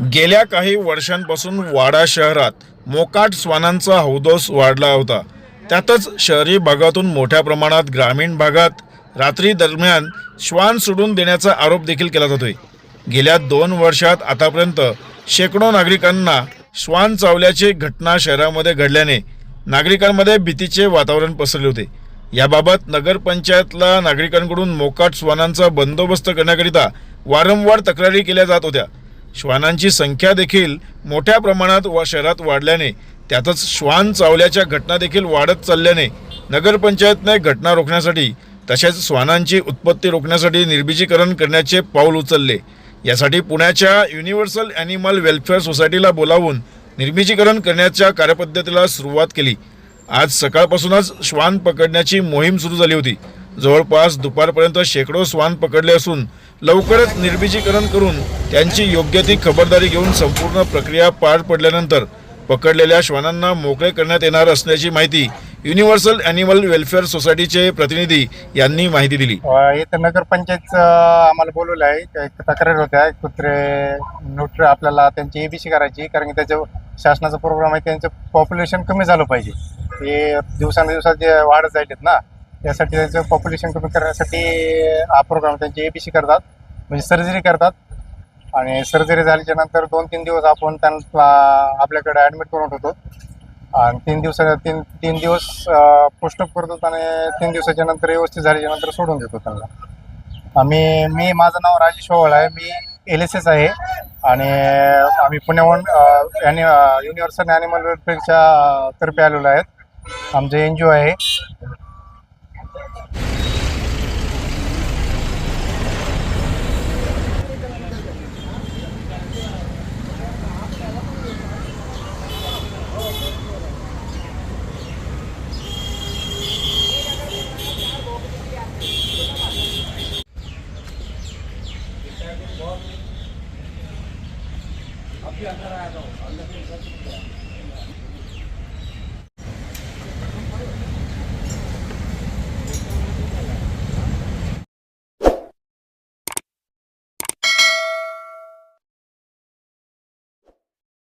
गेल्या काही वर्षांपासून वाडा शहरात मोकाट श्वानांचा हौदोस वाढला होता. त्यातच शहरी भागातून मोठ्या प्रमाणात ग्रामीण भागात रात्री दरम्यान श्वान सोडून देण्याचा आरोप देखील केला जातोय. गेल्या दोन वर्षात आतापर्यंत शेकडो नागरिकांना श्वान चावल्याची घटना शहरामध्ये घडल्याने नागरिकांमध्ये भीतीचे वातावरण पसरले होते. याबाबत नगरपंचायतला नागरिकांकडून मोकाट श्वानांचा बंदोबस्त करण्याकरिता वारंवार तक्रारी केल्या जात होत्या. श्वानांची संख्या देखील मोठ्या प्रमाणात वा शहरात वाढल्याने त्यातच श्वान चावल्याच्या घटना देखील वाढत चालल्याने नगरपंचायतने घटना रोखण्यासाठी तसेच श्वानांची उत्पत्ती रोखण्यासाठी निर्बीजीकरण करण्याचे पाऊल उचलले. यासाठी पुण्याच्या युनिव्हर्सल ॲनिमल वेलफेअर सोसायटीला बोलावून निर्बीजीकरण करण्याच्या कार्यपद्धतीला सुरुवात केली. आज सकाळपासूनच श्वान पकडण्याची मोहीम सुरू झाली होती. जवळपास दुपारपर्यंत शेकडो श्वान पकडले असून लवकरच निर्बिजीकरण करून त्यांची योग्य ती खबरदारी घेऊन संपूर्ण प्रक्रिया पार पडल्यानंतर पकडलेल्या श्वानांना मोकळे करण्यात येणार असल्याची माहिती युनिव्हर्सल ॲनिमल वेलफेअर सोसायटीचे प्रतिनिधी यांनी माहिती दिली. अ, इथं नगरपंचायतचं आम्हाला बोलवलं आहे. एक तक्रार होत्या. कुत्रे नोटर आपल्याला त्यांची एबीसी करायची कारण की त्याचं शासनाचा प्रोग्राम आहे त्यांचं पॉप्युलेशन कमी झालं पाहिजे. हे दिवसांदिवसात जे वाढत जायलेत ना. त्यासाठी त्यांचं पॉप्युलेशन कमी करण्यासाठी हा प्रोग्राम त्यांची एबीसी करतात. म्हणजे सर्जरी करतात. आणि सर्जरी झाल्याच्यानंतर दोन तीन दिवस आपण त्यांना आपल्याकडे ॲडमिट करून ठेवतो. आणि तीन दिवसा तीन तीन दिवस पोस्टअप करतो आणि तीन दिवसाच्या नंतर व्यवस्थित झाल्याच्यानंतर सोडून देतो त्यांना. आम्ही मी माझं नाव राजेश ओवळ आहे. मी एल एस एस आहे. आणि आम्ही पुण्याहून ॲनि युनिव्हर्सल ॲनिमल वेलफेअरच्या तर्फे आलेलो आहेत. आमचं एन जी ओ आहे. 医院开的那种防疫的病是